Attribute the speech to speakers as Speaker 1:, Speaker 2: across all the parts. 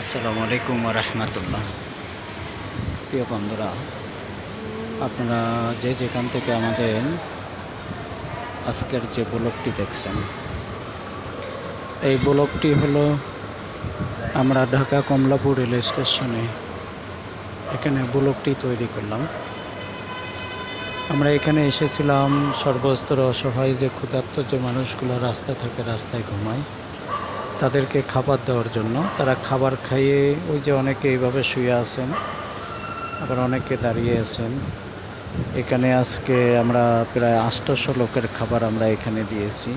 Speaker 1: আসসালামু আলাইকুম রহমতুল্লাহ। প্রিয় বন্ধুরা, আপনারা যে যেখান থেকে আমাদের আজকের যে ব্লগটি দেখছেন, এই ব্লগটি হলো আমরা ঢাকা কমলাপুর রেল স্টেশনে এখানে ব্লগটি তৈরি করলাম। আমরা এখানে এসেছিলাম সর্বস্তর অসহায় যে ক্ষুধার্ত যে মানুষগুলো রাস্তা থাকে রাস্তায় ঘুমায় তাদেরকে খাবার দেওয়ার জন্য। তারা খাবার খাইয়ে ওই যে অনেকে এইভাবে শুয়ে আছেন, আবার অনেকে দাঁড়িয়ে আছেন। এখানে আজকে আমরা প্রায় আটশোশো লোকের খাবার আমরা এখানে দিয়েছি।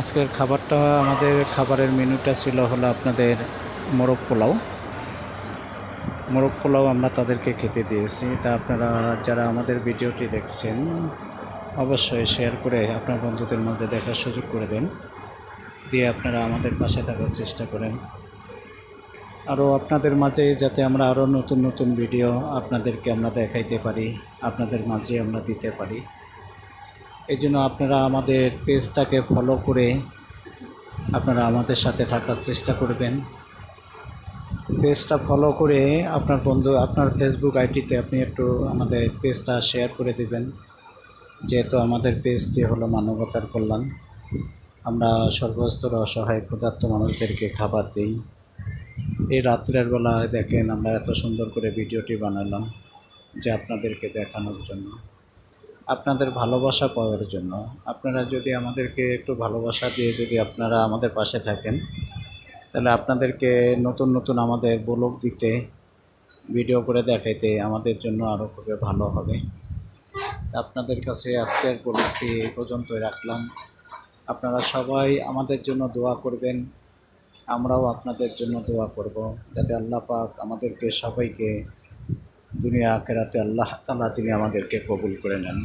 Speaker 1: আজকের খাবারটা আমাদের খাবারের মেনুটা ছিল হলো আপনাদের মোরগ পোলাও। মোরগ পোলাও আমরা তাদেরকে খেতে দিয়েছি। তা আপনারা যারা আমাদের ভিডিওটি দেখছেন, অবশ্যই শেয়ার করে আপনার বন্ধুদের মাঝে দেখার সুযোগ করে দেন। দিয়ে আপনারা আমাদের পাশে থাকার চেষ্টা করেন। আরও আপনাদের মাঝে যাতে আমরা আরও নতুন নতুন ভিডিও আপনাদেরকে আমরা দেখাইতে পারি, আপনাদের মাঝে আমরা দিতে পারি। এই জন্য আপনারা আমাদের পেজটাকে ফলো করে আপনারা আমাদের সাথে থাকার চেষ্টা করবেন। পেজটা ফলো করে আপনার বন্ধু, আপনার ফেসবুক আইডিতে আপনি একটু আমাদের পেজটা শেয়ার করে দিবেন। যেহেতু আমাদের পেজটি হলো মানবতার কল্যাণ। আমরা সর্বস্তর অসহায় ক্ষুধার্ত মানুষদেরকে খাবার দিই। এই রাত্রের বেলায় দেখেন আমরা এত সুন্দর করে ভিডিওটি বানালাম যে আপনাদেরকে দেখানোর জন্য, আপনাদের ভালোবাসা পাওয়ার জন্য। আপনারা যদি আমাদেরকে একটু ভালোবাসা দিয়ে যদি আপনারা আমাদের পাশে থাকেন, তাহলে আপনাদেরকে নতুন নতুন আমাদের ব্লগ দিতে, ভিডিও করে দেখাইতে আমাদের জন্য আরও খুবই ভালো হবে। আপনাদের কাছে আজকের ব্লগটি এই পর্যন্তই রাখলাম। আপনারা সবাই আমাদের জন্য দোয়া করবেন। আমরাও আপনাদের জন্য দোয়া করব। যাতে আল্লাহ পাক আমাদেরকে সবাইকে দুনিয়া আখেরাতে আল্লাহ তালা তিনি আমাদেরকে কবুল করে নেন।